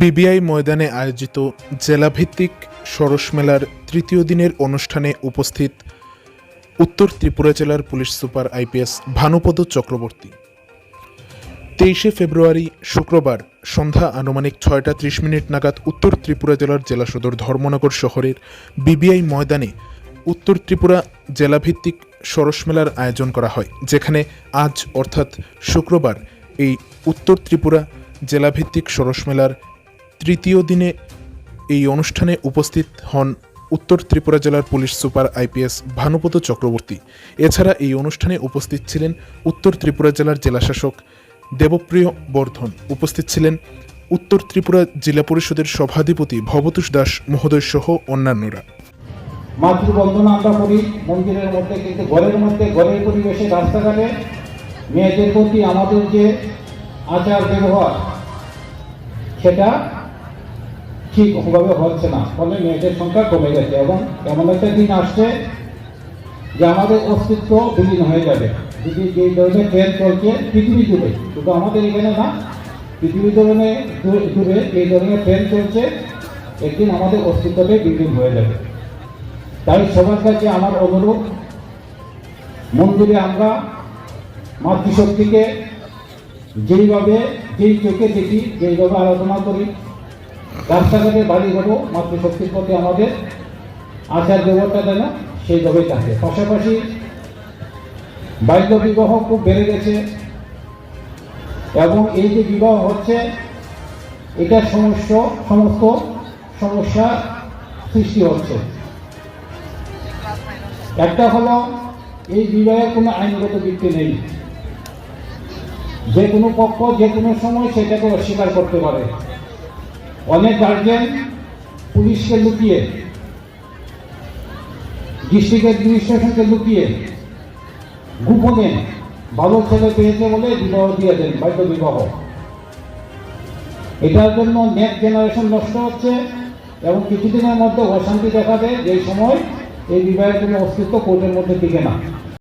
BBI ময়দানে আয়োজিত জেলাভিত্তিক সরস মেলার তৃতীয় দিনের অনুষ্ঠানে উপস্থিত উত্তর ত্রিপুরা জেলার police super IPS Bhanupada Chakraborty. তেইশে ফেব্রুয়ারি শুক্রবার সন্ধ্যা আনুমানিক ছয়টা ত্রিশ মিনিট নাগাদ উত্তর ত্রিপুরা জেলার জেলা সদর ধর্মনগর শহরের বিবিআই ময়দানে উত্তর ত্রিপুরা জেলাভিত্তিক সরস মেলার আয়োজন করা হয়, যেখানে আজ অর্থাৎ শুক্রবার এই উত্তর ত্রিপুরা জেলাভিত্তিক সরস মেলার তৃতীয় দিনে এই অনুষ্ঠানে উপস্থিত হন উত্তর ত্রিপুরা জেলার police super IPS Bhanupada Chakraborty. এছাড়া এই অনুষ্ঠানে উপস্থিত ছিলেন উত্তর ত্রিপুরা জেলার জেলাশাসক দেবপ্রিয় বর্ধন। উপস্থিত ছিলেন উত্তর ত্রিপুরা জেলা পরিষদের সভাধিপতি ভবতোষ দাস মহোদয় সহ অন্যান্যরা। মাতৃবন্ধনা আমরা করি, মন্দিরের মধ্যে কিন্তু ঘরের মধ্যে ঘরের পরিবেশে রাস্তাঘাটে মেয়েদের প্রতি আমাদের যে আচার ব্যবহার সেটা ঠিকভাবে হচ্ছে না। ফলে মেয়েদের সংখ্যা কমে গেছে এবং এমন একটা দিন আসছে যে আমাদের অস্তিত্ব বিলীন হয়ে যাবে। যদি যে ধরনের ট্রেন চলছে পৃথিবী জুড়ে, শুধু আমাদের এখানে না, পৃথিবী ধরনের জুড়ে এই ধরনের ট্রেন চলছে, একদিন আমাদের অস্তিত্বটাই বিলীন হয়ে যাবে। তাই সবার কাছে আমার অনুরোধ, মন্দিরে আমরা মাতৃশক্তিকে যেইভাবে, যেই চোখে দেখি, যেইভাবে আলোচনা করি রাস্তাঘাটে বাড়ি ঘরও মাতৃশক্তির প্রতি আমাদের আচার ব্যবহারটা যেন সেইভাবেই থাকে। পাশাপাশি বাল্য বিবাহ খুব বেড়ে গেছে এবং এই যে বিবাহ হচ্ছে, এটা সমস্যা সমস্ত সমস্যা সৃষ্টি হচ্ছে। একটা হলো, এই বিবাহের কোনো আইনগত ভিত্তি নেই। যে কোনো পক্ষ, যে কোনো সময় সেটাকে অস্বীকার করতে পারে। অনেক গার্জেন পুলিশকে লুকিয়ে, ডিস্ট্রিক্ট অ্যাডমিনিস্ট্রেশনকে লুকিয়ে, গোপনে ভালো ছেলে পেয়েছে বলে বিবাহ দিয়ে দেন বাধ্য বিবাহ। এটার জন্য নেক্সট জেনারেশন নষ্ট হচ্ছে এবং কিছুদিনের মধ্যে অশান্তি দেখা দেয় যে সময় এই বিবাহের কোনো অস্তিত্ব কোর্টের মধ্যে টিকে না।